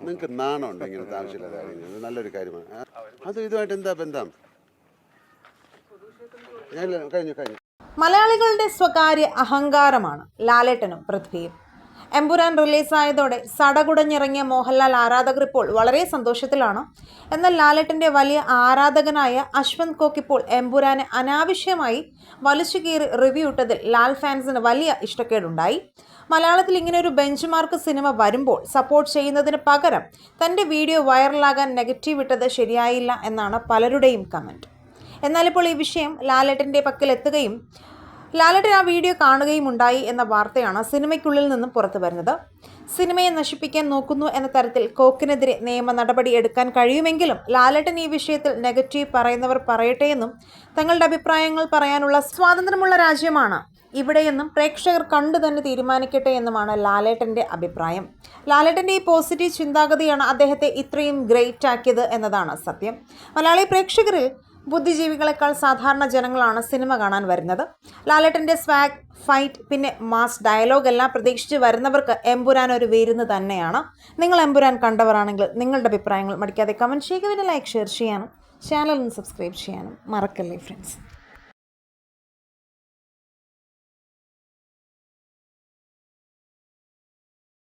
നിങ്ങൾക്ക് നാണമുണ്ട് ഇങ്ങനത്തെ ആവശ്യമില്ലാത്ത ഇത് നല്ലൊരു കാര്യമാണ്. അത് ഇതുമായിട്ട് എന്താ ബന്ധം? കഴിഞ്ഞു കഴിഞ്ഞു. മലയാളികളുടെ സ്വകാര്യ അഹങ്കാരമാണ് ലാലേട്ടനും പൃഥ്വിയും. എമ്പുരാൻ റിലീസായതോടെ സടകുടഞ്ഞിറങ്ങിയ മോഹൻലാൽ ആരാധകർ ഇപ്പോൾ വളരെ സന്തോഷത്തിലാണ്. എന്നാൽ ലാലേട്ടന്റെ വലിയ ആരാധകനായ അശ്വന്ത് കോക്ക് ഇപ്പോൾ എമ്പുരാനെ അനാവശ്യമായി വലിച്ചു കീറി റിവ്യൂ ഇട്ടതിൽ ലാൽ ഫാൻസിന് വലിയ ഇഷ്ടക്കേടുണ്ടായി. മലയാളത്തിൽ ഇങ്ങനെ ഒരു ബെഞ്ച് മാർക്ക് സിനിമ വരുമ്പോൾ സപ്പോർട്ട് ചെയ്യുന്നതിന് പകരം തന്റെ വീഡിയോ വൈറലാകാൻ നെഗറ്റീവ് ഇട്ടത് ശരിയായില്ല എന്നാണ് പലരുടെയും കമന്റ്. എന്നാലിപ്പോൾ ഈ വിഷയം ലാലേട്ടന്റെ പക്കൽ എത്തുകയും ലാലേട്ടൻ ആ വീഡിയോ കാണുകയും ഉണ്ടായി എന്ന വാർത്തയാണ് സിനിമയ്ക്കുള്ളിൽ നിന്നും പുറത്തു വരുന്നത്. സിനിമയെ നശിപ്പിക്കാൻ നോക്കുന്നു എന്ന തരത്തിൽ കോക്കിനെതിരെ നിയമ നടപടി എടുക്കാൻ കഴിയുമെങ്കിലും ലാലേട്ടൻ ഈ വിഷയത്തിൽ നെഗറ്റീവ് പറയുന്നവർ പറയട്ടെ എന്നും തങ്ങളുടെ അഭിപ്രായങ്ങൾ പറയാനുള്ള സ്വാതന്ത്ര്യമുള്ള രാജ്യമാണ് ഇവിടെയെന്നും പ്രേക്ഷകർ കണ്ടു തന്നെ തീരുമാനിക്കട്ടെ എന്നുമാണ് ലാലേട്ടന്റെ അഭിപ്രായം. ലാലേട്ടന്റെ ഈ പോസിറ്റീവ് ചിന്താഗതിയാണ് അദ്ദേഹത്തെ ഇത്രയും ഗ്രേറ്റ് ആക്കിയത് എന്നതാണ് സത്യം. മലയാളി പ്രേക്ഷകരിൽ ബുദ്ധിജീവികളെക്കാൾ സാധാരണ ജനങ്ങളാണ് സിനിമ കാണാൻ വരുന്നത്. ലാലേട്ടന്റെ സ്വാഗ് ഫൈറ്റ് പിന്നെ മാസ് ഡയലോഗ് എല്ലാം പ്രതീക്ഷിച്ച് വരുന്നവർക്ക് എമ്പുരാൻ ഒരു വീരുന്ന് തന്നെയാണ്. നിങ്ങൾ എമ്പുരാൻ കണ്ടവരാണെങ്കിൽ നിങ്ങളുടെ അഭിപ്രായങ്ങൾ മടിക്കാതെ കമന്റ് ചെയ്യുക. പിന്നെ ലൈക്ക് ഷെയർ ചെയ്യാനും ചാനൽ ഒന്ന് സബ്സ്ക്രൈബ് ചെയ്യാനും മറക്കല്ലേ ഫ്രണ്ട്സ്